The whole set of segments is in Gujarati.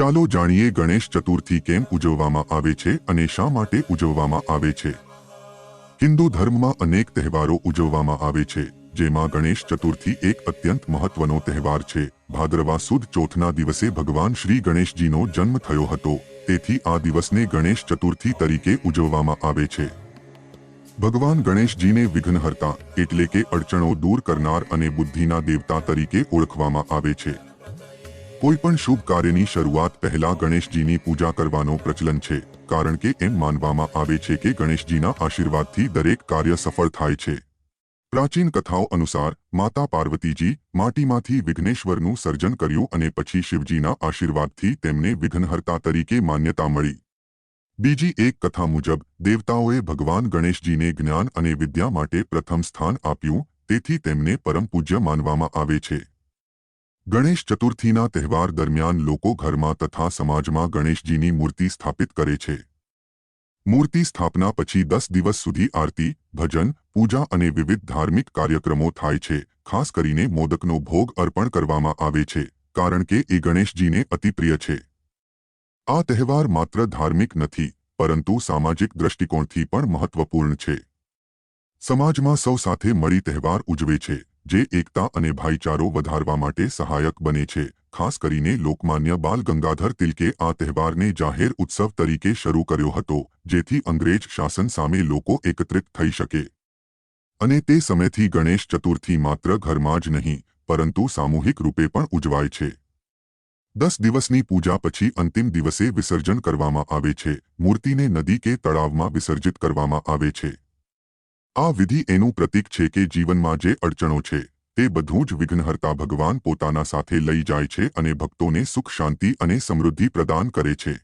ચાલો જાણીએ ગણેશ ચતુર્થી કેમ ઉજવવામાં આવે છે અને શા માટે ઉજવવામાં આવે છે. હિન્દુ ધર્મમાં અનેક તહેવારો ઉજવવામાં આવે છે, જેમાં ગણેશ ચતુર્થી એક અત્યંત મહત્વનો તહેવાર છે. ભાદરવા સુદ ચોથના દિવસે ભગવાન શ્રી ગણેશજીનો જન્મ થયો હતો, તેથી આ દિવસને ગણેશ ચતુર્થી તરીકે ઉજવવામાં આવે છે. ભગવાન ગણેશજીને વિઘ્નહર્તા, એટલે કે અડચણો દૂર કરનાર અને બુદ્ધિના દેવતા તરીકે ઓળખવામાં આવે છે. કોઈ પણ શુભ કાર્યની શરૂઆત પહેલા ગણેશજીની પૂજા કરવાનો પ્રચલન છે, કારણ કે એમ માનવામાં આવે છે કે ગણેશજીના આશીર્વાદથી દરેક કાર્ય સફળ થાય છે. પ્રાચીન કથાઓ અનુસાર, માતા પાર્વતીજી માટીમાંથી વિઘ્નેશ્વરનું સર્જન કર્યું અને પછી શિવજીના આશીર્વાદથી તેમને વિઘ્નહર્તા તરીકે માન્યતા મળી. બીજી એક કથા મુજબ, દેવતાઓએ ભગવાન ગણેશજીને જ્ઞાન અને વિદ્યા માટે પ્રથમ સ્થાન આપ્યું, તેથી તેમને પરમ પૂજ્ય માનવામાં આવે છે. ગણેશ ચતુર્થીના તહેવાર દરમિયાન લોકો ઘરમાં તથા સમાજમાં ગણેશજીની મૂર્તિ સ્થાપિત કરે છે. મૂર્તિ સ્થાપના પછી દસ દિવસ સુધી આરતી, ભજન, પૂજા અને વિવિધ ધાર્મિક કાર્યક્રમો થાય છે, ખાસ કરીને મોદકનો ભોગ અર્પણ કરવામાં આવે છે, કારણ કે એ ગણેશજીને અતિપ્રિય છે. આ તહેવાર માત્ર ધાર્મિક નથી, પરંતુ સામાજિક દ્રષ્ટિકોણથી પણ મહત્વપૂર્ણ છે. સમાજમાં સૌ સાથે મળી તહેવાર ઉજવે છે. જે એકતા અને ભાઈચારો વધારવા માટે સહાયક બને છે. ખાસ કરીને લોકમાન્ય બાલ ગંગાધર તિલકે આ તહેવારને જાહેર ઉત્સવ તરીકે શરૂ કર્યો હતો, જેથી અંગ્રેજ શાસન સામે લોકો એકત્રિત થઈ શકે. અને તે સમયથી ગણેશ ચતુર્થી માત્ર ઘરમાં જ નહીં, પરંતુ સામૂહિક રૂપે પણ ઉજવાય છે. દસ દિવસની પૂજા પછી અંતિમ દિવસે વિસર્જન કરવામાં આવે છે. મૂર્તિને નદી કે તળાવમાં વિસર્જિત કરવામાં આવે છે. આ વિધિ એનું પ્રતીક છે કે જીવનમાં જે અડચણો છે, તે બધું જ વિઘ્નહર્તા ભગવાન પોતાના સાથે લઈ જાય છે અને ભક્તોને સુખ, શાંતિ અને સમૃદ્ધિ પ્રદાન કરે છે.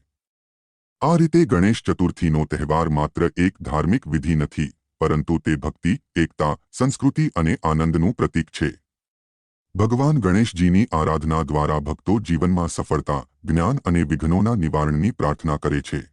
આ રીતે ગણેશ ચતુર્થીનો તહેવાર માત્ર એક ધાર્મિક વિધિ નથી, પરંતુ તે ભક્તિ, એકતા, સંસ્કૃતિ અને આનંદનું પ્રતીક છે. ભગવાન ગણેશજીની આરાધના દ્વારા ભક્તો જીવનમાં સફળતા, જ્ઞાન અને વિઘ્નોના નિવારણની પ્રાર્થના કરે છે.